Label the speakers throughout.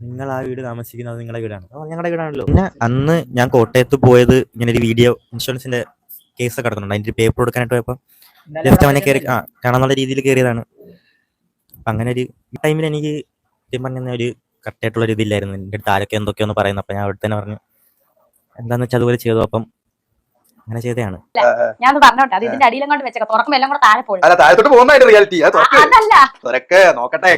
Speaker 1: നിങ്ങൾ ആ വീട് താമസിക്കുന്നത് നിങ്ങളുടെ വീടാണ്. ഞങ്ങളുടെ വീടാണല്ലോ. പിന്നെ അന്ന് ഞാൻ കോട്ടയത്ത് പോയത് ഇങ്ങനെ ഒരു വീഡിയോ ഇൻഷുറൻസിന്റെ കേസ് കിടക്കുന്നുണ്ട് അതിന്റെ പേപ്പർ കൊടുക്കാനായിട്ട് പോയപ്പോൾ ജസ്റ്റ് അവനെ കയറി ആ കാണാന്നുള്ള രീതിയിൽ കയറിയതാണ് അപ്പൊ അങ്ങനെ ഒരു ടൈമിൽ എനിക്ക് പറഞ്ഞ ഒരു കറക്റ്റായിട്ടുള്ള ഒരു ഇതില്ലായിരുന്നു. എന്റെ അടുത്ത് ആരൊക്കെ എന്തൊക്കെയാന്ന് പറയുന്നത് അപ്പൊ ഞാൻ അവിടെ തന്നെ പറഞ്ഞു എന്താന്ന് വെച്ചാൽ അതുപോലെ ചെയ്തു. അപ്പം അങ്ങനെ ചെയ്തതാണ്.
Speaker 2: ഞാൻ പറഞ്ഞോട്ടെ അത് ഇതിന്റെ അടിയിലങ്ങോട്ട് വെച്ചേക്കാം തുറക്കുമ്പോ എല്ലാം കൂടെ താഴെ പോകും
Speaker 3: അല്ല താഴത്തോട്ട് പോകുന്നതായിട്ട് റിയാലിറ്റി
Speaker 2: അതല്ല.
Speaker 3: തുറക്കെ നോക്കട്ടെ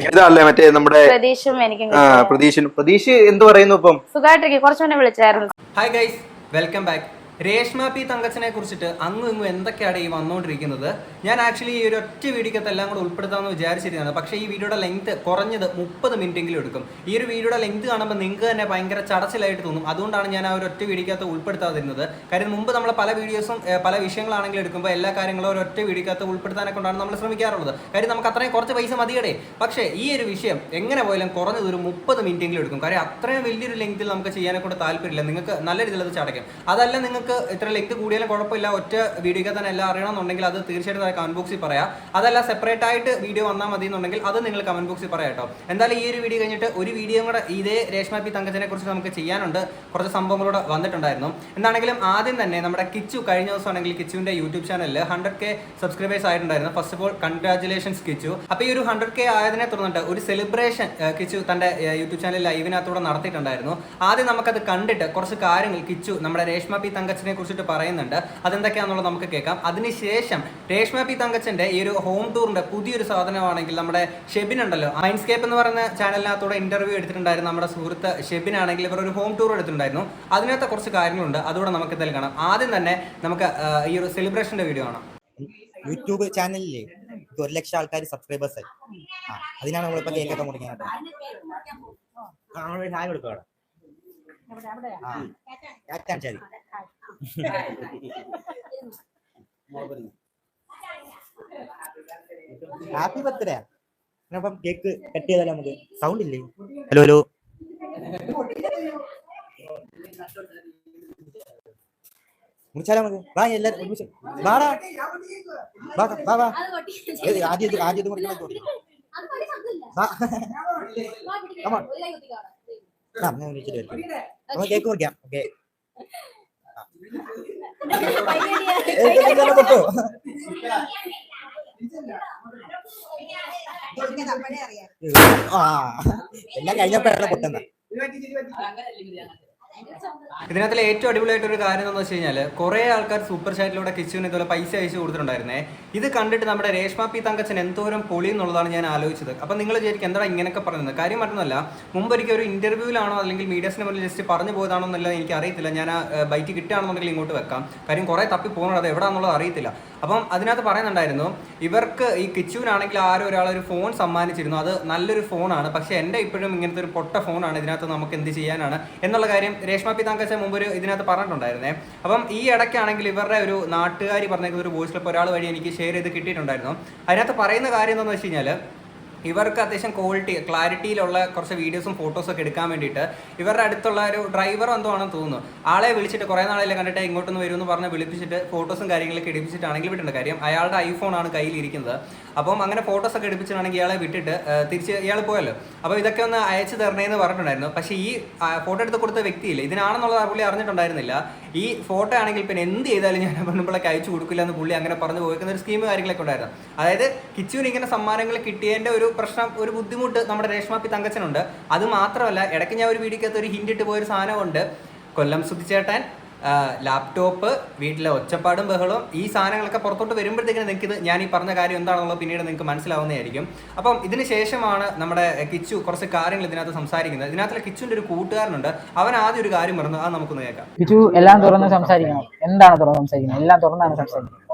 Speaker 3: മറ്റേ നമ്മുടെ
Speaker 2: പ്രതീക്ഷയും എനിക്കും
Speaker 3: ആ, പ്രതീക്ഷ. പ്രതീക്ഷ എന്ത് പറയുന്നു ഇപ്പം?
Speaker 2: സുഖമായിട്ടിരിക്കും കുറച്ചു മുന്നേ വിളിച്ചായിരുന്നു.
Speaker 4: Hi guys welcome back Reshma P തങ്കച്ചനെ കുറിച്ചിട്ട് അങ്ങും ഇങ്ങും എന്തൊക്കെയാണ് ഈ വന്നുകൊണ്ടിരിക്കുന്നത് ഞാൻ ആക്ച്വലി ഈ ഒരു ഒറ്റ വീഡിയോക്കത്ത് എല്ലാം കൂടെ ഉൾപ്പെടുത്താമെന്ന് വിചാരിച്ചിരുന്നതാണ്. പക്ഷേ ഈ വീഡിയോയുടെ ലെങ്ത് കുറഞ്ഞത് മുപ്പത് മിനിറ്റെങ്കിലും എടുക്കും. ഈ ഒരു വീഡിയോയുടെ ലെങ്ത് കാണുമ്പോൾ നിങ്ങൾക്ക് തന്നെ ഭയങ്കര ചടച്ചിലായിട്ട് തോന്നും. അതുകൊണ്ടാണ് ഞാൻ ആ ഒരു ഒറ്റ വീഡിയോക്കകത്ത് ഉൾപ്പെടുത്താതിരുന്നത്. കാര്യം മുമ്പ് നമ്മൾ പല വീഡിയോസും പല വിഷയങ്ങളാണെങ്കിലും എടുക്കുമ്പോൾ എല്ലാ കാര്യങ്ങളും ഒരു ഒറ്റ വീഡിയോക്കകത്ത് ഉൾപ്പെടുത്താനെ കൊണ്ടാണ് നമ്മൾ ശ്രമിക്കാറുള്ളത്. കാര്യം നമുക്ക് അത്രയും കുറച്ച് പൈസ മതിയടേ. പക്ഷേ ഈ ഒരു വിഷയം എങ്ങനെ പോയാലും കുറഞ്ഞത് ഒരു മുപ്പത് മിനിറ്റെങ്കിലും എടുക്കും. കാര്യം അത്രയും വലിയൊരു ലെങ്തിൽ നമുക്ക് ചെയ്യാനെ കൊണ്ട് താല്പര്യമില്ല. നിങ്ങൾക്ക് നല്ല രീതിയിൽ അത് ചടയ്ക്കും. അതല്ല നിങ്ങൾക്ക് ഇത്ര ലെക്ത് കൂടിയാലും കുഴപ്പമില്ല. ഒറ്റ വീഡിയോക്ക് തന്നെ എല്ലാം അറിയണമെന്നുണ്ടെങ്കിൽ അത് തീർച്ചയായിട്ടും കമന്റ് ബോക്സിൽ പറയാം. അതല്ല സെപ്പറേറ്റ് ആയിട്ട് വീഡിയോ വന്നാൽ മതി എന്നുണ്ടെങ്കിൽ അത് നിങ്ങൾ കമന്റ് ബോക്സിൽ പറയാം കേട്ടോ. എന്തായാലും ഈ ഒരു വീഡിയോ കഴിഞ്ഞിട്ട് ഒരു വീഡിയോ കൂടെ ഇതേ രേഷ്മ പി തങ്കച്ചനെ കുറിച്ച് നമുക്ക് ചെയ്യാനുണ്ട്. കുറച്ച് സംഭവങ്ങളൂടെ വന്നിട്ടുണ്ടായിരുന്നു. എന്താണെങ്കിലും ആദ്യം തന്നെ നമ്മുടെ കിച്ചു കഴിഞ്ഞ ദിവസം ആണെങ്കിൽ കിച്ചുവിന്റെ യൂട്യൂബ് ചാനലിൽ ഹൺഡ്രഡ് കെ സബ്സ്ക്രൈബേഴ്സ് ആയിട്ടുണ്ടായിരുന്നു. First of all congratulations Kichu. അപ്പോൾ ഈ ഒരു ഹൺഡ്രഡ് കെ ആയതിനെ തുടർന്നിട്ട് ഒരു സെലിബ്രേഷൻ കിച്ചു തന്റെ യൂട്യൂബ് ചാനൽ ലൈവിനകത്തൂടെ നടത്തിയിട്ടുണ്ടായിരുന്നു. ആദ്യം നമുക്കത് കണ്ടിട്ട് കുറച്ച് കാര്യങ്ങൾ കിച്ചു നമ്മുടെ രേഷ്മ പി തങ്കച്ചനെ കുറിച്ചിട്ട് പറയുന്നുണ്ട്. അതെന്തൊക്കെയാണെന്നുള്ളത് നമുക്ക് കേൾക്കാം. അതിനുശേഷം രേഷ്മ പി തങ്കച്ചന്റെ ഈ ഒരു ഹോം ടൂറിന്റെ പുതിയൊരു സാധനമാണെങ്കിൽ നമ്മുടെ ഷെബിൻ ഉണ്ടല്ലോ. മൈൻസ്കേപ്പ് എന്ന് പറയുന്ന ചാനലിനകത്തൂടെ ഇന്റർവ്യൂ എടുത്തിട്ടുണ്ടായിരുന്നു നമ്മുടെ സുഹൃത്ത് ഷെബിൻ ആണെങ്കിൽ ഇവർ ഒരു ഹോം ടൂർ എടുത്തിട്ടുണ്ടായിരുന്നു. അതിനകത്ത് കുറച്ച് കാര്യങ്ങളുണ്ട്. അതുകൂടെ നമുക്ക് ഇതിൽ കാണാം. ആദ്യം തന്നെ നമുക്ക് ഈ ഒരു സെലിബ്രേഷന്റെ വീഡിയോ ആണ്
Speaker 1: യൂട്യൂബ് ചാനലിലെ ഒരു ലക്ഷം ആൾക്കാർ സബ്സ്ക്രൈബേഴ്സ് ആയി. അതിനാണ് നമ്മളിപ്പോ കേക്കൊക്കെ മുടങ്ങിയത് ഹായ് കൊടുക്കും അവിടെ ആ. ടാറ്റാ ശരി ഹാപ്പി ബർത്ത്ഡേ. അപ്പം കേക്ക് കട്ട് ചെയ്താലോ നമുക്ക്? സൗണ്ട് ഇല്ലേ? ഹലോ ഹലോ മുറിച്ചാലോ നമുക്ക്? വാ എല്ലാരും ഒരുമിച്ച് വാടാ വാ വാ. വാ ആദ്യം ആദ്യം മുറിക്കണം. ആ ഞാൻ വിളിച്ചിട്ട് വരാം നമുക്ക് കേക്ക് മുറിക്കാം. ഓക്കെ പൊട്ടോ ആ എല്ലാം കഴിഞ്ഞപ്പോഴാണ് പൊട്ടുന്നത്.
Speaker 4: ഇതിനകത്തിലെ ഏറ്റവും അടിപൊളിയായിട്ടൊരു കാര്യം എന്താണെന്ന് വെച്ച് കഴിഞ്ഞാൽ കുറേ ആൾക്കാർ സൂപ്പർ ചാറ്റിലൂടെ കിച്ചുവിന് ഇതുപോലെ പൈസ അയച്ചു കൊടുത്തിട്ടുണ്ടായിരുന്നേ. ഇത് കണ്ടിട്ട് നമ്മുടെ രേഷ്മ പി തങ്കച്ചൻ എന്തോരം പൊളി എന്നുള്ളതാണ് ഞാൻ ആലോചിച്ചത്. അപ്പം നിങ്ങൾ വിചാരിക്കും എന്താ ഇങ്ങനെയൊക്കെ പറയുന്നത്? കാര്യം മറ്റൊന്നല്ല മുമ്പ് ഒരിക്കൽ ഒരു ഇന്റർവ്യൂവിലാണോ അല്ലെങ്കിൽ മീഡിയസിന് മുന്നിൽ ജസ്റ്റ് പറഞ്ഞു പോയതാണോ എന്നുള്ളത് എനിക്ക് അറിയത്തില്ല. ഞാൻ ബൈറ്റ് കിട്ടുകയാണെന്നുണ്ടെങ്കിൽ ഇങ്ങോട്ട് വെക്കാം. കാര്യം കുറേ തപ്പി അത് എവിടെയാണെന്നുള്ളത് അറിയത്തില്ല. അപ്പം അതിനകത്ത് പറയുന്നുണ്ടായിരുന്നു ഇവർക്ക് ഈ കിച്ചുവിനാണെങ്കിൽ ആരോ ഒരാൾ ഒരു ഫോൺ സമ്മാനിച്ചിരുന്നു. അത് നല്ലൊരു ഫോണാണ് പക്ഷേ എന്റെ ഇപ്പോഴും ഇങ്ങനത്തെ ഒരു പൊട്ട ഫോണാണ് ഇതിനകത്ത് നമുക്ക് എന്ത് ചെയ്യാനാണ് എന്നുള്ള കാര്യം രേഷ്മ പിതാങ്കച്ച മുമ്പ് ഒരു ഇതിനകത്ത് പറഞ്ഞിട്ടുണ്ടായിരുന്നേ. അപ്പം ഈ ഇടയ്ക്കാണെങ്കിൽ ഇവരുടെ ഒരു നാട്ടുകാരി പറഞ്ഞേക്കുന്ന ഒരു വോയിസ് ക്ലിപ്പ് ഒരാൾ വഴി എനിക്ക് ഷെയർ ചെയ്ത് കിട്ടിയിട്ടുണ്ടായിരുന്നു. അതിനകത്ത് പറയുന്ന കാര്യം എന്താണെന്ന് വെച്ച് കഴിഞ്ഞാൽ ഇവർക്ക് അത്യാവശ്യം ക്വാളിറ്റി ക്ലാരിറ്റിയിലുള്ള കുറച്ച് വീഡിയോസും ഫോട്ടോസും ഒക്കെ എടുക്കാൻ വേണ്ടിയിട്ട് ഇവരുടെ അടുത്തുള്ള ഒരു ഡ്രൈവർ എന്തോ ആണെന്ന് തോന്നുന്നു. ആളെ വിളിച്ചിട്ട് കുറേ നാളെ കണ്ടിട്ട് ഇങ്ങോട്ടൊന്ന് വരുമെന്ന് പറഞ്ഞ് വിളിപ്പിച്ചിട്ട് ഫോട്ടോസും കാര്യങ്ങളൊക്കെ എടുപ്പിച്ചിട്ടാണെങ്കിൽ വിട്ടുണ്ട് കാര്യം അയാളുടെ ഐഫോണാണ് കയ്യിലിരിക്കുന്നത്. അപ്പം അങ്ങനെ ഫോട്ടോസ് ഒക്കെ എടുപ്പിച്ചിട്ടാണെങ്കിൽ ഇയാളെ വിട്ടിട്ട് തിരിച്ച് ഇയാൾ പോയല്ലോ. അപ്പോൾ ഇതൊക്കെ ഒന്ന് അയച്ചു തരണേന്ന് പറഞ്ഞിട്ടുണ്ടായിരുന്നു. പക്ഷേ ഈ ഫോട്ടോ എടുത്ത് കൊടുത്ത വ്യക്തിയില്ല ഇതിനാണെന്നുള്ളത് പുള്ളി അറിഞ്ഞിട്ടുണ്ടായിരുന്നില്ല. ഈ ഫോട്ടോ ആണെങ്കിൽ പിന്നെ എന്ത് ചെയ്താലും ഞാൻ പെണ്ണുമ്പിളൊക്കെ അയച്ചു കൊടുക്കില്ല എന്ന് പുള്ളി അങ്ങനെ പറഞ്ഞു പോയിക്കുന്ന ഒരു സ്കീം കാര്യങ്ങളൊക്കെ ഉണ്ടായിരുന്നു. അതായത് കിച്ചുവിന് ഇങ്ങനെ സമ്മാനങ്ങൾ കിട്ടിയതിന്റെ ഒരു പ്രശ്നം ഒരു ബുദ്ധിമുട്ട് നമ്മുടെ രേഷ്മാപ്പി തങ്കച്ചനുണ്ട്. അത് മാത്രമല്ല ഇടയ്ക്ക് ഞാൻ ഒരു വീഡിയോക്കകത്ത് ഒരു ഹിന്റ് ഇട്ട് പോയൊരു സാധനമുണ്ട്. കൊല്ലം സുധിച്ചേട്ടൻ ലാപ്ടോപ്പ് വീട്ടിലെ ഒച്ചപ്പാടും ബഹളവും ഈ സാധനങ്ങളൊക്കെ പുറത്തോട്ട് വരുമ്പോഴത്തേക്കും നിങ്ങൾക്ക് ഇത് ഞാൻ ഈ പറഞ്ഞ കാര്യം എന്താണെന്നുള്ളത് പിന്നീട് നിങ്ങൾക്ക് മനസ്സിലാവുന്നതായിരിക്കും. അപ്പം ഇതിന് ശേഷമാണ് നമ്മുടെ കിച്ചു കുറച്ച് കാര്യങ്ങൾ ഇതിനകത്ത് സംസാരിക്കുന്നത്. ഇതിനകത്തുള്ള കിച്ചുവിന്റെ ഒരു കൂട്ടുകാരനുണ്ട്. അവൻ ആദ്യം ഒരു കാര്യം പറഞ്ഞു. അത് നമുക്കൊന്ന് കേൾക്കാം.
Speaker 5: കിച്ചു എല്ലാം തുറന്ന് സംസാരിക്കണം. എന്താണ് തുറന്ന് സംസാരിക്കുന്നത്? എല്ലാം തുറന്നാണ് സംസാരിക്കുന്നത്.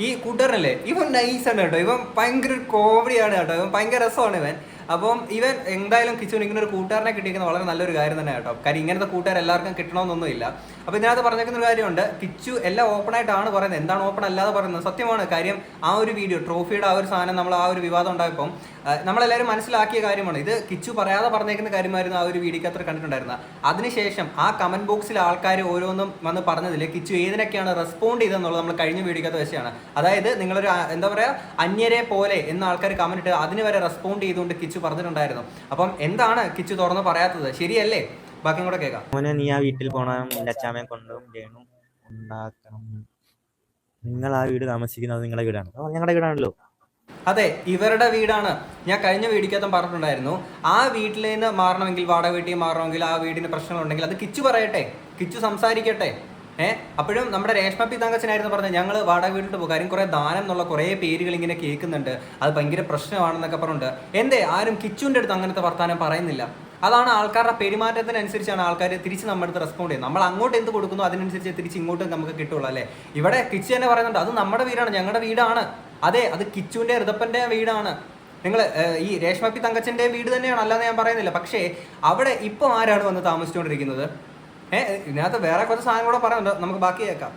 Speaker 4: ഈ കൂട്ടുകാരനല്ലേ? ഇവൻ നൈസാണ് കേട്ടോ. ഇവൻ ഭയങ്കര കോമഡിയാണ് കേട്ടോ. ഇവൻ ഭയങ്കര രസമാണ് ഇവൻ. അപ്പം ഇവൻ എന്തായാലും കിച്ചുവിന് ഇങ്ങനെ ഒരു കൂട്ടുകാരനെ കിട്ടിയിരിക്കുന്നത് വളരെ നല്ലൊരു കാര്യം തന്നെ കേട്ടോ. കാര്യം ഇങ്ങനത്തെ കൂട്ടുകാർ എല്ലാവർക്കും കിട്ടണമെന്നൊന്നുമില്ല. അപ്പോൾ ഇതിനകത്ത് പറഞ്ഞേക്കുന്ന ഒരു കാര്യമുണ്ട്. കിച്ചു എല്ലാം ഓപ്പൺ ആയിട്ടാണ് പറയുന്നത്. എന്താണ് ഓപ്പൺ അല്ലാതെ പറയുന്നത്? സത്യമാണ്. കാര്യം ആ ഒരു വീഡിയോ ട്രോഫിയുടെ ആ ഒരു സാധനം നമ്മൾ ആ ഒരു വിവാദം ഉണ്ടായപ്പം നമ്മളെല്ലാവരും മനസ്സിലാക്കിയ കാര്യമാണ്. ഇത് കിച്ചു പറയാതെ പറഞ്ഞേക്കുന്ന കാര്യമായിരുന്നു ആ ഒരു വീഡിയോക്ക് അത്ര കണ്ടിട്ടുണ്ടായിരുന്നത്. അതിനുശേഷം ആ കമന്റ് ബോക്സിൽ ആൾക്കാർ ഓരോന്നും വന്ന് പറഞ്ഞതിൽ കിച്ചു ഏതിനൊക്കെയാണ് റെസ്പോണ്ട് ചെയ്തതെന്നുള്ളത് നമ്മൾ കഴിഞ്ഞ വീഡിയോക്കകത്ത് വെച്ചാണ് അതായത് നിങ്ങളൊരു എന്താ പറയുക അന്യരെ പോലെ എന്ന ആൾക്കാർ കമന്റ് ഇട്ട് അതിന് വരെ റെസ്പോണ്ട് ചെയ്തുകൊണ്ട് കിച്ചു കിച്ചു പറഞ്ഞിട്ടുണ്ടായിരുന്നു. അപ്പം എന്താണ് കിച്ചു തുറന്ന് പറയാത്തത്? ശരിയല്ലേ? ബാക്കി കൂടെ കേൾക്കാം.
Speaker 1: മോനെ നീ ആ വീട്ടിൽ പോകണം നിന്റെ അച്ഛാമ്മയെ കൊണ്ടും വേണു ഉണ്ടാക്കണം. നിങ്ങൾ ആ വീട് താമസിക്കുന്നത് നിങ്ങളുടെ വീടാണ്. ഞങ്ങളുടെ വീടാണല്ലോ.
Speaker 4: അതെ ഇവരുടെ വീടാണ്. ഞാൻ കഴിഞ്ഞ വീടിക്കകത്തും പറഞ്ഞിട്ടുണ്ടായിരുന്നു. ആ വീട്ടിൽ നിന്ന് മാറണമെങ്കിൽ വാടക വീട്ടിൽ മാറണമെങ്കിൽ ആ വീടിന് പ്രശ്നങ്ങളുണ്ടെങ്കിൽ അത് കിച്ചു പറയട്ടെ. കിച്ചു സംസാരിക്കട്ടെ. ഏഹ് അപ്പോഴും നമ്മുടെ രേഷ്മ പിതാങ്കച്ചനായിരുന്നു പറഞ്ഞത്. ഞങ്ങൾ വാടക വീട്ടിൽ പോകും. കാര്യം കുറെ ദാനം എന്നുള്ള കുറേ പേരുകൾ ഇങ്ങനെ കേൾക്കുന്നുണ്ട്. അത് ഭയങ്കര പ്രശ്നമാണെന്നൊക്കെ പറഞ്ഞുണ്ട് എന്തേ? ആരും കിച്ചുവിന്റെ അടുത്ത് അങ്ങനത്തെ വർത്താനം പറയുന്നില്ല. അതാണ് ആൾക്കാരുടെ പെരുമാറ്റത്തിനനുസരിച്ചാണ് ആൾക്കാർ തിരിച്ച് നമ്മുടെ അടുത്ത് റെസ്പോണ്ട് ചെയ്യുന്നത്. നമ്മൾ അങ്ങോട്ട് എന്ത് കൊടുക്കുന്നു അതിനനുസരിച്ച് തിരിച്ച് ഇങ്ങോട്ട് നമുക്ക് കിട്ടുള്ളൂ അല്ലേ? ഇവിടെ കിച്ചു തന്നെ പറയുന്നുണ്ട് അത് നമ്മുടെ വീടാണ് ഞങ്ങളുടെ വീടാണ്. അതെ അത് കിച്ചുവിന്റെ ഋതപ്പന്റെ വീടാണ്. നിങ്ങൾ ഈ രേഷ്മപ്പി തങ്കച്ചന്റെ വീട് തന്നെയാണ് അല്ലാതെ ഞാൻ പറയുന്നില്ല. പക്ഷേ അവിടെ ഇപ്പോൾ ആരാണ് വന്ന് താമസിച്ചുകൊണ്ടിരിക്കുന്നത്? ഏഹ് ഇതിനകത്ത് വേറെ കുറച്ച് സാധനം കൂടെ പറയുന്നുണ്ട് നമുക്ക് ബാക്കി കേൾക്കാം.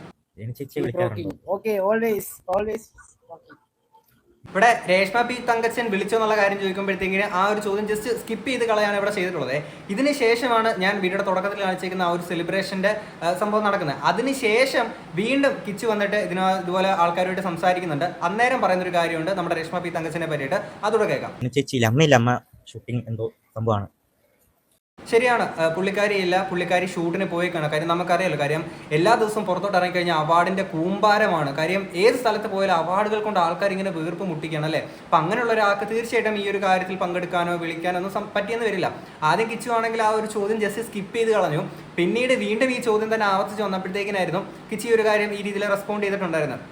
Speaker 4: ഇവിടെ രേഷ്മ പി തങ്കച്ചൻ വിളിച്ചോ എന്നുള്ള കാര്യം ചോദിക്കുമ്പോഴത്തേക്കിന് ആ ഒരു ചോദ്യം ജസ്റ്റ് സ്കിപ്പ് ചെയ്ത് കളയാണ് ഇവിടെ ചെയ്തിട്ടുള്ളത്. ഇതിന് ശേഷമാണ് ഞാൻ വീഡിയോയുടെ തുടക്കത്തിൽ കാണിച്ചിരിക്കുന്ന ആ ഒരു സെലിബ്രേഷന്റെ സംഭവം നടക്കുന്നത്. അതിനുശേഷം വീണ്ടും കിച്ച് വന്നിട്ട് ഇതിന് ഇതുപോലെ ആൾക്കാരുമായിട്ട് സംസാരിക്കുന്നുണ്ട്. അന്നേരം പറയുന്ന ഒരു കാര്യമുണ്ട് നമ്മുടെ രേഷ്മ പി തങ്കച്ചനെ പറ്റിയിട്ട്. അതോടെ കേൾക്കാം.
Speaker 1: ചേച്ചി അമ്മയില്ല അമ്മ ഷൂട്ടിംഗ് എന്തോ സംഭവമാണ്.
Speaker 4: ശരിയാണ്. പുള്ളിക്കാരി ഇല്ല. പുള്ളിക്കാരി ഷൂട്ടിന് പോയി കാണാം കാര്യം നമുക്കറിയാലോ കാര്യം എല്ലാ ദിവസവും പുറത്തോട്ട് ഇറങ്ങിക്കഴിഞ്ഞാൽ അവാർഡിന്റെ കൂമ്പാരമാണ്. കാര്യം ഏത് സ്ഥലത്ത് പോയാലും അവാർഡുകൾ കൊണ്ട് ആൾക്കാർ ഇങ്ങനെ വീർപ്പ് മുട്ടിക്കണം അല്ലേ? അപ്പൊ അങ്ങനെയുള്ള ഒരാൾക്ക് തീർച്ചയായിട്ടും ഈ ഒരു കാര്യത്തിൽ പങ്കെടുക്കാനോ വിളിക്കാനോ ഒന്നും പറ്റിയെന്ന് വരില്ല. ആദ്യം കിച്ചു ആണെങ്കിൽ ആ ഒരു ചോദ്യം ജസ്റ്റ് സ്കിപ്പ് ചെയ്ത് കളഞ്ഞു. പിന്നീട് വീണ്ടും ഈ ചോദ്യം തന്നെ ആവർത്തിച്ച് വന്നപ്പോഴത്തേക്കിനായിരുന്നു കിച്ചി ഒരു കാര്യം ഈ രീതിയിൽ റെസ്പോണ്ട് ചെയ്തിട്ടുണ്ടായിരുന്നത്.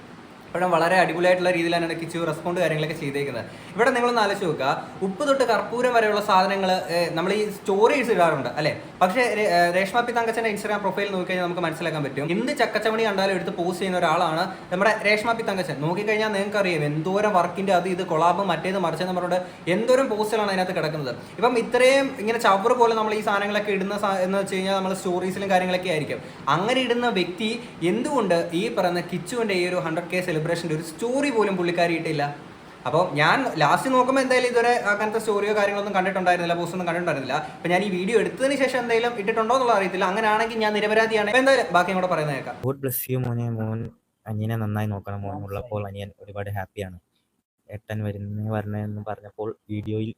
Speaker 4: ഇപ്പോഴും വളരെ അടിപൊളിയായിട്ടുള്ള രീതിയിലാണ് കിച്ചു റെസ്പോണ്ട് കാര്യങ്ങളൊക്കെ ചെയ്തേക്കുന്നത്. ഇവിടെ നിങ്ങളൊന്ന് ആലോചിച്ച് നോക്കുക. ഉപ്പ് തൊട്ട് കർപ്പൂരം വരെയുള്ള സാധനങ്ങൾ നമ്മൾ ഈ സ്റ്റോറീസ് ഇടാറുണ്ട് അല്ലേ? പക്ഷേ രേഷ്മ പി തങ്കച്ചന്റെ ഇൻസ്റ്റാഗ്രാം പ്രൊഫൈൽ നോക്കിക്കഴിഞ്ഞാൽ നമുക്ക് മനസ്സിലാക്കാൻ പറ്റും. എന്ത് ചക്കച്ചവണി കണ്ടാലും എടുത്ത് പോസ്റ്റ് ചെയ്യുന്ന ഒരാളാണ് നമ്മുടെ രേഷ്മ പി തങ്കച്ചൻ നോക്കിക്കഴിഞ്ഞാൽ നിങ്ങൾക്ക് അറിയാം എന്തോരം വർക്കിന്റെ അത് ഇത് കൊളാബ് മറ്റേത് മറിച്ചെന്ന് പറഞ്ഞിട്ട് എന്തോരം പോസ്റ്റുകളാണ് അതിനകത്ത് കിടക്കുന്നത്. ഇപ്പം ഇത്രയും ഇങ്ങനെ ചവറ് പോലെ നമ്മൾ ഈ സാധനങ്ങളൊക്കെ ഇടുന്ന എന്ന് വെച്ച് കഴിഞ്ഞാൽ നമ്മൾ സ്റ്റോറീസിലും കാര്യങ്ങളൊക്കെ ആയിരിക്കും. അങ്ങനെ ഇടുന്ന വ്യക്തി എന്തുകൊണ്ട് ഈ പറയുന്ന കിച്ചുവിന്റെ ഈ ഒരു ഹൺഡ്രഡ് കെ സെലിബ്രേഷന്റെ ഒരു സ്റ്റോറി പോലും പുള്ളിക്കാരി ഇട്ടില്ല. അപ്പോൾ ഞാൻ ലാസ്റ്റ് നോക്കുമ്പോൾ എന്തായാലും ഇതുവരെ അങ്ങനത്തെ സ്റ്റോറിയോ കാര്യങ്ങളൊന്നും കണ്ടിട്ടുണ്ടായിരുന്നില്ല പോസ്റ്റ് ഒന്നും കണ്ടിട്ടുണ്ടായിരുന്നില്ല. അപ്പോൾ ഞാൻ ഈ വീഡിയോ എടുത്തതിന് ശേഷം എന്തെങ്കിലും ഇട്ടിട്ടുണ്ടോ എന്നുള്ള അറിയത്തില്ല. അങ്ങനെയാണെങ്കിൽ ഞാൻ നിരപരാധിയാണ്. എന്തായാലും ബാക്കി കൂടെ പറയുന്നത് കേൾക്കാം.
Speaker 1: ഗോഡ് ബ്ലസ് യു മോനെ. മോൻ അനിയനെ നന്നായി നോക്കണം. മോൻ ഉള്ളപ്പോൾ അനിയൻ ഒരുപാട് ഹാപ്പിയാണ് എട്ടൻ വരുന്ന വരണമെന്ന് പറഞ്ഞപ്പോൾ വീഡിയോയിൽ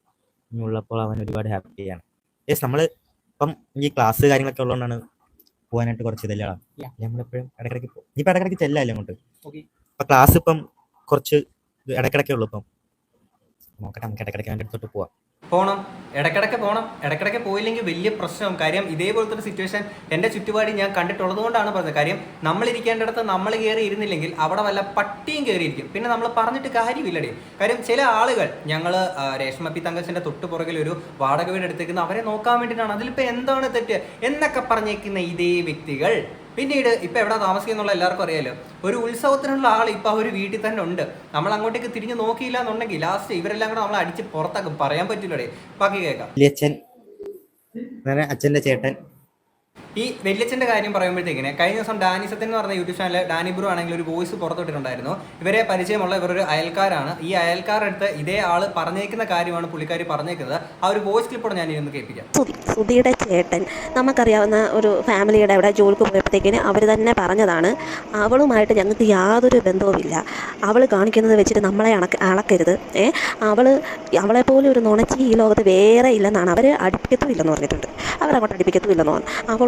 Speaker 1: ഉള്ളപ്പോൾ അവൻ ഒരുപാട് ഹാപ്പിയാണ് യെസ് നമ്മൾ ഇപ്പം ഈ ക്ലാസ് കാര്യങ്ങളൊക്കെ ഉള്ളതുകൊണ്ടാണ് പോകാനായിട്ട് കുറച്ച് ഇതല്ലേ. നമ്മളെപ്പോഴും ഇടയ്ക്കിടയ്ക്ക് പോകും ഇപ്പം ഇടയ്ക്കിടയ്ക്ക് ചെല്ലല്ലേ അങ്ങോട്ട്? ഇപ്പം ക്ലാസ് ഇപ്പം കുറച്ച് ഇടക്കിടക്കേ ഉള്ളൂ ഇപ്പം. നോക്കട്ടെ നമുക്ക് ഇടക്കിടക്ക് അതിന്റെ അടുത്തോട്ട് പോവാം.
Speaker 4: പോണം. ഇടക്കിടക്ക് പോണം. ഇടക്കിടക്ക് പോയില്ലെങ്കിൽ വലിയ പ്രശ്നം. കാര്യം ഇതേപോലത്തെ ഒരു സിറ്റുവേഷൻ എന്റെ ചുറ്റുപാടി ഞാൻ കണ്ടിട്ടുള്ളത് കൊണ്ടാണ് പറഞ്ഞത്. കാര്യം നമ്മൾ ഇരിക്കേണ്ടിടത്ത് നമ്മൾ കയറി ഇരുന്നില്ലെങ്കിൽ അവിടെ വല്ല പട്ടിയും കയറിയിരിക്കും. പിന്നെ നമ്മൾ പറഞ്ഞിട്ട് കാര്യമില്ലടേ. കാര്യം ചില ആളുകൾ ഞങ്ങൾ രേഷ്മപ്പി തങ്കച്ചന്റെ തൊട്ട് പുറകിൽ ഒരു വാടക വീട് എടുത്തേക്കുന്നത് അവരെ നോക്കാൻ വേണ്ടിയിട്ടാണ്. അതിലിപ്പോൾ എന്താണ് തെറ്റ്? എന്നൊക്കെ പറഞ്ഞേക്കുന്ന ഇതേ വ്യക്തികൾ പിന്നീട് ഇപ്പൊ എവിടെ താമസിക്കുന്നുള്ള എല്ലാവർക്കും അറിയാലോ. ഒരു ഉത്സവത്തിനുള്ള ആൾ ഇപ്പൊ ആ ഒരു വീട്ടിൽ തന്നെ ഉണ്ട്. നമ്മൾ അങ്ങോട്ടേക്ക് തിരിഞ്ഞ് നോക്കിയില്ല എന്നുണ്ടെങ്കിൽ ലാസ്റ്റ് ഇവരെല്ലാം കൂടെ നമ്മൾ അടിച്ച് പുറത്താക്കും. പറയാൻ പറ്റില്ലടേ. ബാക്കി കേൾക്കാം.
Speaker 1: അച്ഛന്റെ ചേട്ടൻ.
Speaker 4: ഈ വല്യച്ഛന്റെ കാര്യം പറയുമ്പോഴത്തേക്കിനെ കഴിഞ്ഞ ദിവസം ഡാനിസത്തിൻ എന്ന് പറഞ്ഞ യൂട്യൂബ് ചാനൽ ഡാനി ബ്രോ ആണെങ്കിൽ ഒരു വോയിസ് പുറത്തുവിട്ടിട്ടുണ്ടായിരുന്നു. ഇവരെ പരിചയമുള്ള ഇവരൊരു അയൽക്കാരാണ്. ഈ അയൽക്കാരടുത്ത് ഇതേ ആൾ പറഞ്ഞേക്കുന്ന കാര്യമാണ് പുള്ളിക്കാരി പറഞ്ഞേക്കുന്നത്. ആ ഒരു വോയിസ് ക്ലിപ്പോടെ ഞാൻ ഇരുന്ന് കേൾപ്പിക്കാം.
Speaker 6: സുധി സുധിയുടെ ചേട്ടൻ. നമുക്കറിയാവുന്ന ഒരു ഫാമിലിയുടെ അവിടെ ജോലിക്ക് പോയപ്പോഴത്തേക്കിന് അവർ തന്നെ പറഞ്ഞതാണ് അവളുമായിട്ട് ഞങ്ങൾക്ക് യാതൊരു ബന്ധവുമില്ല. അവൾ കാണിക്കുന്നത് വെച്ചിട്ട് നമ്മളെ അണക്ക അളക്കരുത് ഏ അവൾ അവളെപ്പോലെ ഒരു നുണച്ചി ഈ ലോകത്ത് വേറെ ഇല്ലെന്നാണ്. അവർ അടുപ്പിക്കത്തും ഇല്ലെന്ന് പറഞ്ഞിട്ടുണ്ട്. അവരങ്ങോട്ട് അടുപ്പിക്കത്തും ഇല്ലെന്ന് പറഞ്ഞു. അവൾ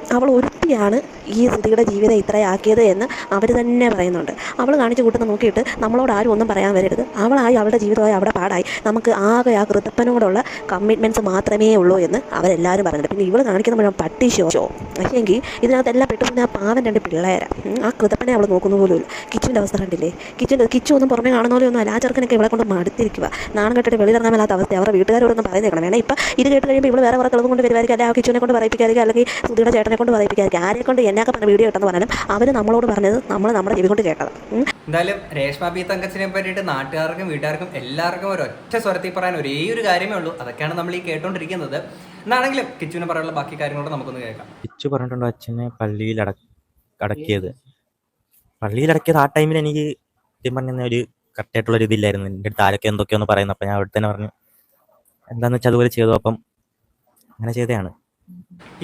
Speaker 6: അവൾ ഒരുത്തിയാണ് ഈ സ്ത്രീയുടെ ജീവിതം ഇത്രയാക്കിയത് എന്ന് അവർ തന്നെ പറയുന്നുണ്ട്. അവൾ കാണിച്ചു കൂട്ടുന്ന നോക്കിയിട്ട് നമ്മളോട് ആരും ഒന്നും പറയാൻ വരരുത്. അവളായി അവളുടെ ജീവിതമായി അവിടെ പാടായി. നമുക്ക് ആകെ ആ കൃതപ്പനോടുള്ള കമ്മിറ്റ്മെന്റ്സ് മാത്രമേ ഉള്ളൂ എന്ന് അവരെല്ലാവരും പറയുന്നുണ്ട് പിന്നെ ഇവൾ കാണിക്കുന്ന മുഴുവൻ പട്ടി ഷോ ഷോ പക്ഷേങ്കിൽ പെട്ടു പെട്ടുപോകുന്ന ആ പാവൻ രണ്ട് പിള്ളേരെ. ആ കൃതപ്പനെ അവൾ നോക്കുന്ന പോലും ഇല്ല കിച്ചുവിന്റെ അവസ്ഥ കണ്ടില്ലേ? കിച്ചുവിന്റെ കിച്ചു ഒന്നും പുറമേ കാണുന്ന പോലെ ഒന്നും അല്ല ചെറുക്കനൊക്കെ ഇവളെ കൊണ്ട് മടുത്തിരിക്കുക നാണം കെട്ടിട്ട് വെളിയിറങ്ങാൻ മേലാത്ത അവസ്ഥ അവരുടെ വീട്ടുകാരോടൊന്നും പറയുന്നേക്കണം വേണേ ഇപ്പം ഇത് കേട്ട് കഴിയുമ്പോൾ ഇവൾ വേറെ കളവ് കൊണ്ട് വരുമായിരിക്കും അല്ലെങ്കിൽ ആ കിച്ചുവിനെ കൊണ്ട് പറയിപ്പിക്കാതിരിക്കുക അല്ലെങ്കിൽ സുധിയുടെ ചേട്ടനെ കൊണ്ട് പറയിപ്പിക്കാതിരിക്കുക ആരെ കൊണ്ട് എന്നൊക്കെ പറഞ്ഞ വീഡിയോ ഇട്ടെന്ന് പറഞ്ഞാലും അവർ നമ്മളോട് പറഞ്ഞത് നമ്മൾ നമ്മുടെ ചെവി കൊണ്ട് കേട്ടത്.
Speaker 4: എന്തായാലും രേഷ്മ പി തങ്കച്ചിനെ പറ്റിയിട്ട് നാട്ടുകാർക്കും വീട്ടുകാർക്കും എല്ലാവർക്കും ഒരു ഒറ്റ സ്വരത്തിൽ പറയാൻ ഒരേ ഒരു കാര്യമേ ഉള്ളൂ. അതൊക്കെയാണ് നമ്മൾ ഈ കേട്ടോണ്ടിരിക്കുന്നത്. എന്നാണെങ്കിലും കിച്ചുവിനെ പറയാനുള്ള ബാക്കി കാര്യങ്ങളോട് നമുക്കൊന്ന് കേൾക്കാം.
Speaker 1: കിച്ചു പറഞ്ഞിട്ടുണ്ടോ അച്ഛനെ പള്ളിയിൽ അട അടക്കിയത്. പള്ളിയിൽ അടക്കിയത് ആ ടൈമിൽ എനിക്ക് സത്യം പറഞ്ഞ ഒരു കറക്റ്റായിട്ടുള്ള ഒരു ഇതില്ലായിരുന്നു. എന്റെ അടുത്ത് ആരൊക്കെ എന്തൊക്കെയാന്ന് പറയുന്നത് അപ്പം ഞാൻ അവിടെ തന്നെ പറഞ്ഞു. എന്താന്ന് വെച്ചാൽ അതുപോലെ ചെയ്തു. അപ്പം അങ്ങനെ ചെയ്തതാണ്.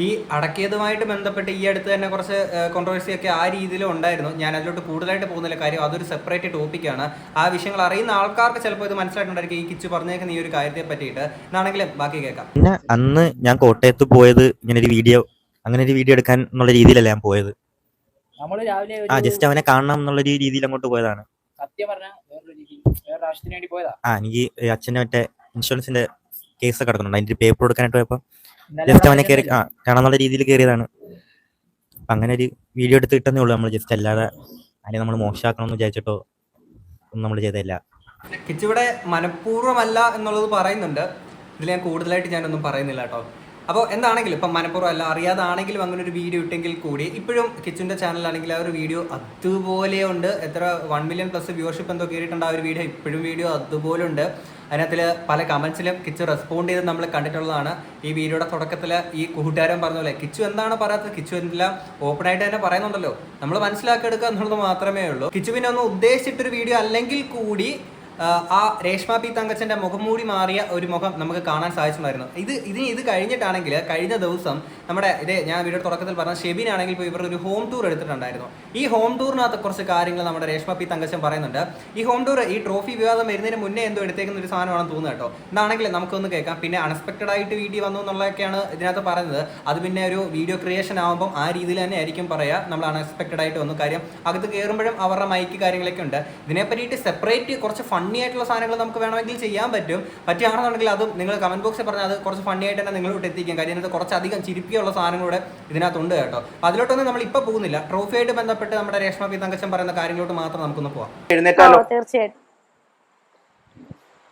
Speaker 4: ഈ അടക്കിയതുമായിട്ട് ബന്ധപ്പെട്ട് ഈ അടുത്ത് തന്നെ കുറച്ച് കോൺട്രവേഴ്സി ഒക്കെ ആ രീതിയിലും ഉണ്ടായിരുന്നു. ഞാൻ അതിലോട്ട് കൂടുതലായിട്ട് പോകുന്നില്ല. കാര്യം അതൊരു സെപ്പറേറ്റ് ടോപ്പിക്കാണ് ആ വിഷയങ്ങൾ അറിയുന്ന ആൾക്കാർക്ക് ചിലപ്പോൾ ഇത് മനസ്സിലായിട്ടുണ്ടായിരിക്കും. ഈ കിച്ചു പറഞ്ഞേക്കുന്ന ഈ ഒരു കാര്യത്തെ പറ്റിയിട്ട്. എന്നാണെങ്കിലും ബാക്കി കേൾക്കാം.
Speaker 1: പിന്നെ അന്ന് ഞാൻ കോട്ടയത്ത് പോയത് ഇങ്ങനെ ഒരു വീഡിയോ അങ്ങനെ ഒരു വീഡിയോ എടുക്കാൻ എന്നുള്ള രീതിയിലല്ല ഞാൻ പോയത്. ആ ജസ്റ്റ് അവനെ കാണണം എന്നുള്ള ഒരു രീതിയിൽ അങ്ങോട്ട് പോയതാണ്.
Speaker 5: സത്യം പറഞ്ഞ വേറൊരു രീതി. വേറൊരു ആവശ്യത്തിന് വേണ്ടി പോയതാ.
Speaker 1: ആ എനിക്ക് അച്ഛന്റെ മറ്റേ ഇൻഷുറൻസിന്റെ കേസ് കിടക്കുന്നുണ്ട് അതിന്റെ പേപ്പർ കൊടുക്കാനായിട്ട് പോയപ്പോൾ
Speaker 5: ഇന്നലെ
Speaker 1: ജസ്റ്റ് അവനെ കയറി ആ കാണാന്നുള്ള രീതിയിൽ കയറിയതാണ് അപ്പൊ അങ്ങനെ ഒരു വീഡിയോ എടുത്ത് കിട്ടുന്നേ ഉള്ളൂ നമ്മൾ ജസ്റ്റ് അല്ലാതെ അതിനെ നമ്മൾ മോശമാക്കണമെന്ന് വിചാരിച്ചിട്ടോ ഒന്നും നമ്മൾ ചെയ്തല്ല
Speaker 4: കിച്ചിവിടെ മനഃപൂർവമല്ല എന്നുള്ളത് പറയുന്നുണ്ട്. ഇതിൽ ഞാൻ കൂടുതലായിട്ട് ഞാനൊന്നും പറയുന്നില്ല കേട്ടോ. അപ്പോൾ എന്താണെങ്കിലും ഇപ്പം മനഃപൂർവം അല്ല അറിയാതാണെങ്കിലും അങ്ങനെ ഒരു വീഡിയോ ഇട്ടെങ്കിൽ കൂടി ഇപ്പോഴും കിച്ചുന്റെ ചാനലാണെങ്കിൽ ആ ഒരു വീഡിയോ അതുപോലെ ഉണ്ട് എത്ര വൺ മില്യൺ പ്ലസ് വ്യൂവർഷിപ്പ് എന്തോ കയറിയിട്ടുണ്ട് ആ ഒരു വീഡിയോ ഇപ്പോഴും വീഡിയോ അതുപോലെ ഉണ്ട് അതിനകത്തിൽ പല കമൻസിലും കിച്ചു റെസ്പോണ്ട് ചെയ്ത് നമ്മൾ കണ്ടിട്ടുള്ളതാണ്. ഈ വീഡിയോയുടെ തുടക്കത്തിൽ ഈ കൂട്ടുകാരൻ പറഞ്ഞ പോലെ കിച്ചു എന്താണ് പറയാത്തത്? കിച്ചു എല്ലാം ഓപ്പൺ ആയിട്ട് തന്നെ പറയുന്നുണ്ടല്ലോ. നമ്മൾ മനസ്സിലാക്കി എടുക്കുക എന്നുള്ളത് മാത്രമേ ഉള്ളൂ. കിച്ചു പിന്നെ ഒന്നും ഉദ്ദേശിച്ചിട്ടൊരു വീഡിയോ അല്ലെങ്കിൽ കൂടി ആ, രേഷ്മ പി തങ്കച്ചന്റെ മുഖം മൂടി മാറിയ ഒരു മുഖം നമുക്ക് കാണാൻ സാധിച്ചിട്ടുണ്ടായിരുന്നു. ഇത് ഇതിന് ഇത് കഴിഞ്ഞിട്ടാണെങ്കിൽ കഴിഞ്ഞ ദിവസം നമ്മുടെ ഇതേ ഞാൻ വീഡിയോ തുടക്കത്തിൽ പറഞ്ഞ ഷെബിനാണെങ്കിൽ ഇപ്പോൾ ഇവർ ഒരു ഹോം ടൂർ എടുത്തിട്ടുണ്ടായിരുന്നു. ഈ ഹോം ടൂറിനകത്ത് കുറച്ച് കാര്യങ്ങൾ നമ്മുടെ രേഷ്മ പി തങ്കച്ചൻ പറയുന്നുണ്ട്. ഈ ഹോം ടൂർ ഈ ട്രോഫി വിവാദം വരുന്നതിന് മുന്നേ എന്തോ എടുത്തേക്കുന്ന ഒരു സാധനമാണെന്ന് തോന്നുന്നു കേട്ടോ. എന്താണെങ്കിൽ നമുക്കൊന്ന് കേൾക്കാം. പിന്നെ അൺഎക്സ്പെക്ടഡ് ആയിട്ട് വീഡിയോ വന്നു എന്നുള്ളതൊക്കെയാണ് ഇതിനകത്ത് പറയുന്നത്. അത് പിന്നെ ഒരു വീഡിയോ ക്രിയേഷൻ ആകുമ്പോൾ ആ രീതിയിൽ തന്നെ ആയിരിക്കും പറയുക. നമ്മൾ അൺഎക്സ്പെക്ടഡ് ആയിട്ട് വന്നു. കാര്യം അകത്ത് കയറുമ്പോഴും അവരുടെ മൈക്ക് കാര്യങ്ങളൊക്കെ ഉണ്ട്. ഇതിനെ പറ്റിയിട്ട് സെപ്പറേറ്റ് കുറച്ച് ഫണ്ണി ആയിട്ടുള്ള സാധനങ്ങൾ നമുക്ക് വേണമെങ്കിൽ ചെയ്യാൻ പറ്റും. പറ്റുകയാണെന്നുണ്ടെങ്കിൽ അതും നിങ്ങൾ കമന്റ് ബോക്സിൽ പറഞ്ഞാൽ അത് കുറച്ച് ഫണ്ണി ആയിട്ട് തന്നെ നിങ്ങളോട്ട് എത്തിക്കാം. കാര്യം ഇതിനകത്ത് കുറച്ചധികം ചിരിപ്പിയുള്ള സാധനങ്ങളൂടെ ഇതിനകത്തുണ്ട് കേട്ടോ. അതിലോട്ടൊന്നും നമ്മൾ ഇപ്പോൾ പോകുന്നില്ല. ട്രോഫിയായിട്ട് ബന്ധപ്പെട്ട് നമ്മുടെ രേഷ്മ പി തങ്കച്ചൻ പറയുന്ന കാര്യങ്ങളോട്ട് മാത്രം നമുക്കൊന്ന് പോവാം.
Speaker 2: തീർച്ചയായിട്ടും.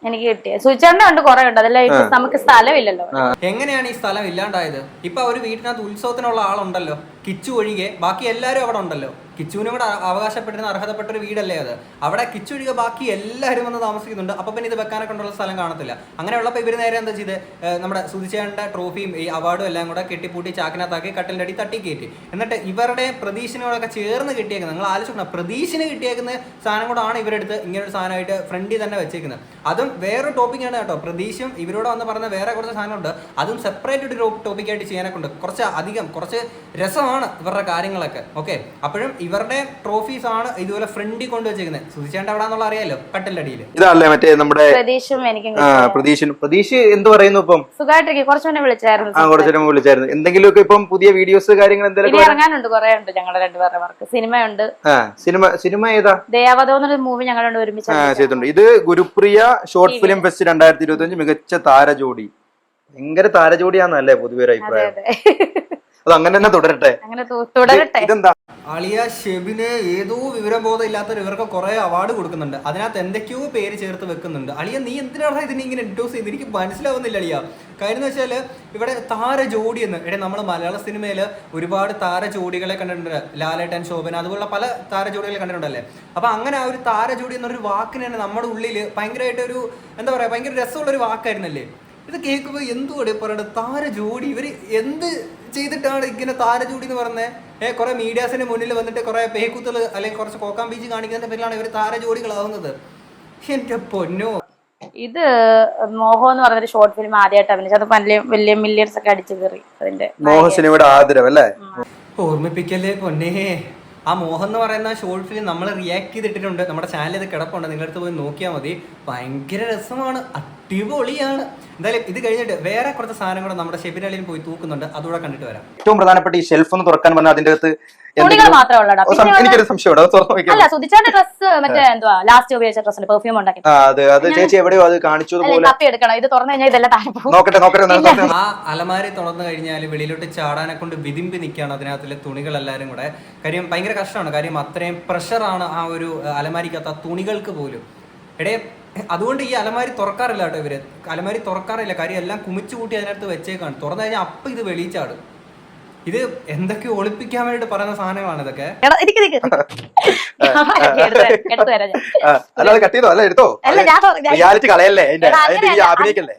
Speaker 2: എനിക്ക് കിട്ടിയ. സുചേണ്ട ഉണ്ട് കുറെ ഉണ്ട്. അതെല്ലാം നമുക്ക് നമുക്ക് സ്ഥലമില്ലല്ലോ.
Speaker 4: എങ്ങനെയാണ് ഈ സ്ഥലം ഇല്ലാണ്ടായത്? ഇപ്പൊ ഒരു വീട്ടിനകത്ത് ഉത്സവത്തിനുള്ള ആളുണ്ടല്ലോ. കിച്ചു ഒഴികെ ബാക്കി എല്ലാവരും അവിടെ ഉണ്ടല്ലോ. കിച്ചുവിനും കൂടെ അവകാശപ്പെട്ടിരുന്ന അർഹതപ്പെട്ട ഒരു വീടല്ലേ അത്? അവിടെ കിച്ചു ഒഴികെ ബാക്കി എല്ലാവരും വന്ന് താമസിക്കുന്നുണ്ട്. അപ്പൊ പിന്നെ ഇത് വെക്കാനൊക്കെ ഉള്ള സ്ഥലം കാണത്തില്ല. അങ്ങനെയുള്ളപ്പോൾ ഇവർ നേരെ എന്താ ചെയ്ത്? നമ്മുടെ സുധിച്ചേണ്ട ട്രോഫിയും ഈ അവാർഡും എല്ലാം കൂടെ കെട്ടിപ്പൂട്ടി ചാക്കിനകത്താക്കി കട്ടിലിന്റെ അടി തട്ടി കയറ്റി. എന്നിട്ട് ഇവരുടെ പ്രതീക്ഷനോടൊക്കെ ചേർന്ന് കിട്ടിയേക്കുന്നത്. നിങ്ങൾ ആലോചിക്കണം പ്രതീക്ഷന് കിട്ടിയേക്കുന്ന സാധനം കൂടാണ് ഇവരെടുത്ത് ഇങ്ങനെ ഒരു സാധനമായിട്ട് ഫ്രണ്ടിൽ തന്നെ വെച്ചേക്കുന്നത്. അതും വേറെ ടോപ്പിക്കാണ് കേട്ടോ. പ്രതീക്ഷയും ഇവരോട് വന്ന് പറഞ്ഞ വേറെ കുറച്ച് സാധനമുണ്ട്. അതും സെപ്പറേറ്റ് ഒരു ടോപ്പിക്കായിട്ട് ചെയ്യാനൊക്കെ ഉണ്ട്. കുറച്ച് അധികം കുറച്ച് രസമാണ് ഇവരുടെ കാര്യങ്ങളൊക്കെ. ഓക്കെ അപ്പോഴും ഇവരുടെ ട്രോഫീസ് ആണ് ഇതുപോലെ ഫ്രണ്ടിൽ കൊണ്ട് വെച്ചേക്കുന്നത് സുധിച്ചേണ്ട അവിടെ എന്നുള്ള അറിയാലോ? കട്ടിലിന്റെ അടിയിൽ
Speaker 3: ഇതല്ലേ മറ്റേ നമ്മുടെ
Speaker 2: പ്രതീക്ഷയും എനിക്കും
Speaker 3: ആ പ്രതീക്ഷ എന്ത് പറയുന്നു ഇപ്പം?
Speaker 2: സുഖമായിട്ടിരിക്കും കുറച്ചു മുന്നേ വിളിച്ചായിരുന്നു
Speaker 3: ആ കുറച്ചു നേരം വിളിച്ചായിരുന്നു. എന്തെങ്കിലുമൊക്കെ ഇപ്പം പുതിയ വീഡിയോസ് കാര്യങ്ങൾ
Speaker 2: ഇനി
Speaker 3: എന്തെങ്കിലും
Speaker 2: ഇറങ്ങാനുണ്ട് കുറെ ഉണ്ട് ഞങ്ങളുടെ രണ്ടുപേരുടെ വർക്ക് സിനിമയുണ്ട്
Speaker 3: ആ സിനിമ സിനിമ ഏതാ?
Speaker 2: ദേവതോ എന്നൊരു മൂവി ഞങ്ങൾ രണ്ടും ഒരുമിച്ച്
Speaker 3: ആ ചെയ്തിട്ടുണ്ട്. ഇത് ഗുരുപ്രിയ ഷോർട്ട് ഫിലിം ഫെസ്റ്റ് രണ്ടായിരത്തി ഇരുപത്തി അഞ്ച് മികച്ച താരജോഡി ഭയങ്കര താരജോഡിയാന്നല്ലേ പൊതുവെ ഒരു അഭിപ്രായം.
Speaker 2: അതെ
Speaker 3: അങ്ങനെ തന്നെ തുടരട്ടെ.
Speaker 2: അങ്ങനെ തു- തുടരട്ടെ.
Speaker 3: ഇതെന്താ?
Speaker 4: അളിയ ഷെബിന് ഏതോ വിവരബോധം ഇല്ലാത്തവർ ഇവർക്ക് കുറെ അവാർഡ് കൊടുക്കുന്നുണ്ട്. അതിനകത്ത് എന്തൊക്കെയോ പേര് ചേർത്ത് വെക്കുന്നുണ്ട്. അളിയ നീ എന്തിനാണ് ഇതിനെ ഇങ്ങനെ ഇൻട്രോസ് ചെയ്ത് എനിക്ക് മനസ്സിലാവുന്നില്ല അളിയ. കാര്യം എന്ന് വെച്ചാൽ ഇവിടെ താര ജോഡി എന്ന് ഇവിടെ നമ്മൾ മലയാള സിനിമയിൽ ഒരുപാട് താര ജോഡികളെ കണ്ടിട്ടുണ്ട്. ലാലേട്ടൻ ശോഭന അതുപോലുള്ള പല താര ജോഡികളെ കണ്ടിട്ടുണ്ടല്ലേ? അപ്പൊ അങ്ങനെ ആ ഒരു താര ജോഡി എന്നൊരു വാക്കിന് തന്നെ നമ്മുടെ ഉള്ളിൽ ഭയങ്കരമായിട്ട് ഒരു എന്താ പറയാ ഭയങ്കര രസമുള്ള ഒരു വാക്കായിരുന്നല്ലേ? ഇത് കേൾക്കുമ്പോൾ എന്തുകൂടെ പറയണ്ടത് താര ജോഡി. ഇവർ എന്ത് ചെയ്തിട്ടാണ് ഇങ്ങനെ താര ജോഡി എന്ന് പറഞ്ഞത് ഏ കുറെ മീഡിയാസിന്റെ മുന്നിൽ വന്നിട്ട് കുറെ പേക്കുത്തൽ അല്ലെങ്കിൽ കുറച്ച് കോക്കാൻ ബീച്ച് കാണിക്കുന്നതിന്റെ പേരിലാണ് ഇവർ താര ജോഡികളാവുന്നത്. എന്റെ പൊന്നോ.
Speaker 2: ഇത് മോഹോ എന്ന് പറഞ്ഞൊരു ഷോർട്ട് ഫിലിം ആദ്യമായിട്ട് അഭിനയിച്ചു അത് വലിയ വലിയ മില്യൺസ് ഒക്കെ അടിച്ചു കയറി അതിന്റെ
Speaker 3: മോഹ സിനിമയുടെ ആദരവ് അല്ലേ?
Speaker 4: ഓർമ്മിപ്പിക്കല്ലേ പൊന്നേ. ആ മോഹൻ എന്ന് പറയുന്ന ഷോർട്ട് ഫിലിം നമ്മൾ റിയാക്ട് ചെയ്തിട്ടിട്ടുണ്ട്. നമ്മുടെ ചാനലിൽ ഇത് കിടപ്പുണ്ട്. നിങ്ങളുടെ അടുത്ത് പോയി നോക്കിയാൽ മതി. ഭയങ്കര രസമാണ്. അടിപൊളിയാണ്. എന്തായാലും ഇത് കഴിഞ്ഞിട്ട് വേറെ കുറച്ച് സാധനം കൂടെ നമ്മുടെ ഷെബിനളിയിൽ പോയി തൂക്കുന്നുണ്ട്. അതുകൂടെ കണ്ടിട്ട് വരാം.
Speaker 3: ഏറ്റവും പ്രധാനപ്പെട്ട ഈ ഷെൽഫ് ഒന്ന് തുറക്കാൻ പറഞ്ഞാൽ അതിന്റെ അകത്ത്
Speaker 2: തുണികൾ മാത്രമേ
Speaker 3: എനിക്കൊരു സംശയമുണ്ട്
Speaker 2: അല്ല സുധിച്ചാന്റെ ഡ്രസ് മറ്റേ എന്തുവാ ലാസ്റ്റ് ഉപയോഗിച്ച ഡ്രസ്സിൽ പെർഫ്യൂം ഉണ്ടാക്കി.
Speaker 3: ആ അത് അത് ചേച്ചി എവിടെയോ അത്
Speaker 2: കപ്പി എടുക്കണം ഇത് തുറന്നു കഴിഞ്ഞാൽ ഇതെല്ലാം താഴെ പോകും.
Speaker 3: നോക്കട്ടെ നോക്കട്ടെ
Speaker 4: ആ അലമാരി തുറന്നു കഴിഞ്ഞാൽ വെളിയിലോട്ട് ചാടാനെ കൊണ്ട് വിതിമ്പി നിൽക്കുകയാണ് അതിനകത്തിലെ തുണികൾ എല്ലാരും കൂടെ. കാര്യം ഭയങ്കര കഷ്ടമാണ്. കാര്യം അത്രയും പ്രഷറാണ് ആ ഒരു അലമാരിക്കകത്ത് ആ തുണികൾക്ക് പോലും. എടേ അതുകൊണ്ട് ഈ അലമാരി തുറക്കാറില്ല കേട്ടോ ഇവർ. അലമാരി തുറക്കാറില്ല. കാര്യം എല്ലാം കുമിച്ചു കൂട്ടി അതിനകത്ത് വെച്ചേക്കാണ്. തുറന്നു കഴിഞ്ഞാൽ അപ്പം ഇത് വെളിയിച്ചാടും. ഇത് എന്തൊക്കെ ഒളിപ്പിക്കാൻ വേണ്ടി പറയുന്ന സാധനങ്ങളാണ് ഇതൊക്കെ?
Speaker 3: കട്ട് ചെയ്തോ? അല്ല എടുത്തോ?
Speaker 2: അല്ല ഞാൻ തുറ-
Speaker 3: റിയാലിറ്റി കളയല്ലേ അഭിനയിക്കല്ലേ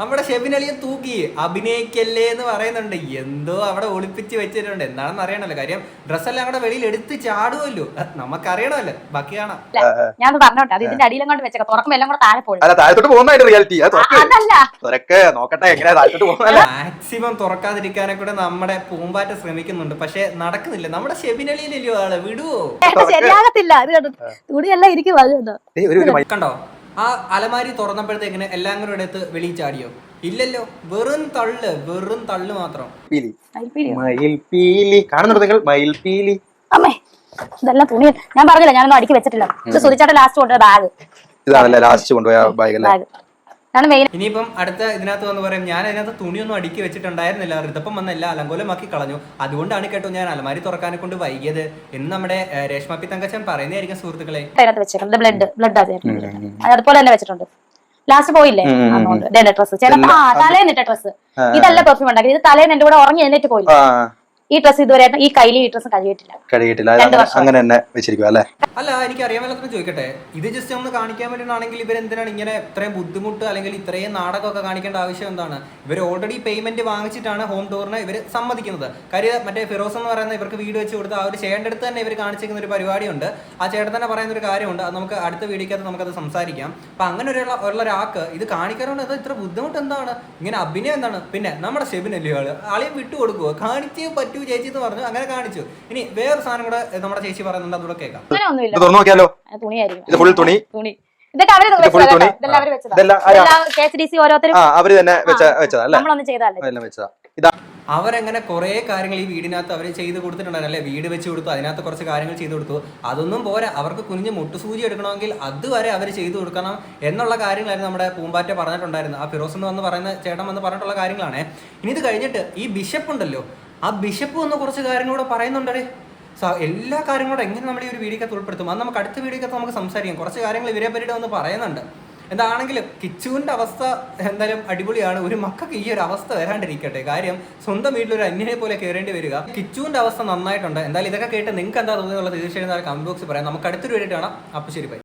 Speaker 4: നമ്മുടെ ഷെബിനളിയെ തൂക്കി അഭിനയിക്കല്ലേ എന്ന് പറയുന്നുണ്ട്. എന്തോ അവിടെ ഒളിപ്പിച്ച് വെച്ചിട്ടുണ്ട്. എന്താണെന്ന് അറിയണല്ലോ കാര്യം. ഡ്രസ്സെല്ലാം അവിടെ വെളിയിൽ എടുത്ത് ചാടുമല്ലോ നമുക്കറിയണമല്ലോ. ബാക്കി കാണാം.
Speaker 2: ഞാൻ പറഞ്ഞോട്ടെ. അത് ഇതിന്റെ അടിയിലും കൊണ്ട് വെച്ചേക്കാം. തുറക്കുമ്പോ എല്ലാം കൂടെ താഴെ പോയി.
Speaker 3: അല്ല താഴത്തോട്ട് പോകുന്നതായിട്ട് റിയാലിറ്റി അത് തുറക്ക്. നോക്കട്ടെ താഴത്തോട്ട് പോകുന്നതല്ല
Speaker 4: മാക്സിമം തുറക്കാതിരിക്കാനെ കൂടെ നമ്മുടെ പൂമ്പാറ്റ ശ്രമിക്കുന്നുണ്ട്. പക്ഷെ നടക്കുന്നില്ല. നമ്മുടെ ഷെബിനളിയിലല്ലോ ആൾ? വിടുവോ?
Speaker 2: ശരിയാകത്തില്ല. ഇത് കണ്ടോ? തുണിയെല്ലാം ഇരിക്കും. കണ്ടോ?
Speaker 4: ആ അലമാരി തുറന്നപ്പോഴത്തേക്കിന് എല്ലാം കൂടെ എടുത്ത് വെളിയിൽ ചാടിയോ? ഇല്ലല്ലോ. വെറും തള്ള് വെറും തള്ള് മാത്രം.
Speaker 3: പീലി മയിൽ പീലി കാണുന്നുണ്ടോ നിങ്ങൾ? മയിൽ പീലി
Speaker 2: അമ്മേ ഇതെല്ലാം തുണി ഞാൻ പറഞ്ഞില്ല ഞാനൊന്നും അടുക്കി വെച്ചിട്ടില്ല. ഇത് ലാസ്റ്റ് കൊണ്ടുപോയ ബാഗ്
Speaker 3: ഇതാണല്ലേ ലാസ്റ്റ് കൊണ്ടുപോയ ബാഗ് അല്ലേ?
Speaker 2: മെയിൻ
Speaker 4: ഇനിയിപ്പം അടുത്ത ഇതിനകത്ത് വന്ന് പറയും ഞാൻ അതിനകത്ത് തുണിയൊന്നും അടുക്കി വെച്ചിട്ടുണ്ടായിരുന്നില്ല ഋതപ്പം വന്നല്ല എല്ലാം അലങ്കോലമാക്കി കളഞ്ഞു. അതുകൊണ്ടാണ് കേട്ടോ ഞാൻ അലമാരി തുറക്കാനെ കൊണ്ട് വൈകിയത്. എന്ന് നമ്മുടെ രേഷ്മ പി തങ്കച്ചൻ പറയുന്നതായിരിക്കും സുഹൃത്തുക്കളെ.
Speaker 2: അതിനകത്ത് വെച്ചേക്കുന്നത് ബ്ലഡ് ബ്ലഡ് അത് അതുപോലെ തന്നെ വെച്ചിട്ടുണ്ട്. ലാസ്റ്റ് പോയില്ലേ? ഡ്രസ്. ചേട്ടാ ആ ഡ്രസ് ഇതല്ല പെർഫ്യൂം ഉണ്ടാക്കി ഇത് തലേന്ന് എന്റെ കൂടെ ഉറങ്ങി എന്നിട്ട് പോയില്ല?
Speaker 3: ആ.
Speaker 2: ഈ ഡ്രസ്സ് ഇതുവരെ ഈ കയ്യിൽ ഈ ഡ്രസ്സ് കഴിയിട്ടില്ല
Speaker 3: കഴിയിട്ടില്ല അങ്ങനെ- തന്നെ വെച്ചിരിക്കും അല്ലേ?
Speaker 4: അല്ല എനിക്ക് അറിയാൻ മേലത്തിന് ചോദിക്കട്ടെ? ഇത് ജസ്റ്റ് ഒന്ന് കാണിക്കാൻ വേണ്ടിയിട്ടാണെങ്കിൽ ഇവർ എന്തിനാണ് ഇങ്ങനെ ഇത്രയും ബുദ്ധിമുട്ട് അല്ലെങ്കിൽ ഇത്രയും നാടകമൊക്കെ കാണിക്കേണ്ട ആവശ്യം എന്താണ്? ഇവർ ഓൾറെഡി പേയ്മെന്റ് വാങ്ങിച്ചിട്ടാണ് ഹോം ടൂറിന് ഇവർ സമ്മതിക്കുന്നത്. കാര്യം മറ്റേ ഫിറോസ് എന്ന് പറയുന്ന ഇവർക്ക് വീട് വെച്ച് കൊടുത്ത് ആ ഒരു ചേട്ടന്റെ അടുത്ത് തന്നെ ഇവർ കാണിച്ചിരിക്കുന്ന ഒരു പരിപാടിയുണ്ട്. ആ ചേട്ടൻ തന്നെ പറയുന്ന ഒരു കാര്യമുണ്ട്. അത് നമുക്ക് അടുത്ത വീഡിയോക്കകത്ത് നമുക്കത് സംസാരിക്കാം. അപ്പൊ അങ്ങനെ ഒരു ഉള്ള ഒരാൾക്ക് ഇത് കാണിക്കാറുണ്ട്. അത് ഇത്ര ബുദ്ധിമുട്ട് എന്താണ്? ഇങ്ങനെ അഭിനയം എന്താണ്? പിന്നെ നമ്മുടെ ഷെബിനല്ലേ ആൾ? ആളെയും വിട്ടു കൊടുക്കുവോ കാണിച്ചേ പറ്റൂ ചേച്ചി എന്ന് പറഞ്ഞു അങ്ങനെ കാണിച്ചു. ഇനി വേറെ സാധനം കൂടെ നമ്മുടെ ചേച്ചി പറയുന്നുണ്ട് അതുകൂടെ കേൾക്കാം.
Speaker 3: ഇത് തുറന്നു നോക്കിയാലോ? തുണി?
Speaker 2: തുണി. ഇതൊക്കെ അവർ
Speaker 3: ഇത് full
Speaker 2: വെച്ചതാ
Speaker 3: തുണി?
Speaker 2: കേട്ടോ. ഇതെല്ലാം അവർ വെച്ചതാ. കെ എസ് ഡി സി ഓരോരുത്തരും?
Speaker 3: ആ അവർ തന്നെ വെച്ച വെച്ചതാ അല്ലേ?
Speaker 2: നമ്മളൊന്നും ചെയ്തല്ലേ
Speaker 3: അതെല്ലാം വെച്ചതാ. ഇതാ
Speaker 4: അവരങ്ങനെ കുറേ കാര്യങ്ങൾ ഈ വീടിനകത്ത് അവർ ചെയ്ത് കൊടുത്തിട്ടുണ്ടായിരുന്നു അല്ലേ? വീട് വെച്ച് കൊടുത്തു അതിനകത്ത് കുറച്ച് കാര്യങ്ങൾ ചെയ്തു കൊടുത്തു. അതൊന്നും പോരാ. അവർക്ക് കുഞ്ഞ് മുട്ടുസൂചി എടുക്കണമെങ്കിൽ അതുവരെ അവർ ചെയ്തു കൊടുക്കണം എന്നുള്ള കാര്യങ്ങളായിരുന്നു നമ്മുടെ പൂമ്പാറ്റ പറഞ്ഞിട്ടുണ്ടായിരുന്നു ആ ഫിറോസ് എന്ന് വന്ന് പറയുന്ന ചേട്ടൻ വന്ന് പറഞ്ഞിട്ടുള്ള കാര്യങ്ങളാണ്. ഇനി ഇത് കഴിഞ്ഞിട്ട് ഈ ബിഷപ്പ് ഉണ്ടല്ലോ ആ ബിഷപ്പ് വന്ന് കുറച്ച് കാര്യങ്ങളൂടെ പറയുന്നുണ്ടേ സോ എല്ലാ കാര്യങ്ങളും എങ്ങനെ നമ്മൾ ഈ ഒരു വീഡിയോക്കകത്ത് ഉൾപ്പെടുത്തും? അത് നമുക്ക് അടുത്ത വീഡിയോക്കകത്ത് നമുക്ക് സംസാരിക്കാം. കുറച്ച് കാര്യങ്ങൾ ഇവരെ പറ്റിയിട്ട് വന്ന് പറയുന്നുണ്ട്. എന്താണെങ്കിലും കിച്ചുവിന്റെ അവസ്ഥ എന്തായാലും അടിപൊളിയാണ്. ഒരു മക്കൾക്ക് ഈ ഒരു അവസ്ഥ വരാണ്ടിരിക്കട്ടെ. കാര്യം സ്വന്തം വീട്ടിലൊരു അന്യനെ പോലെ കയറേണ്ടി വരിക. കിച്ചുവിന്റെ അവസ്ഥ നന്നായിട്ടുണ്ട്. എന്തായാലും ഇതൊക്കെ കേട്ട് നിങ്ങൾക്ക് എന്താ തോന്നുന്നത് തീർച്ചയായും കമന്റ് ബോക്സിൽ പറയാം. നമുക്ക് അടുത്തൊരു കാണാം. അപ്പോൾ ശരി ബൈ.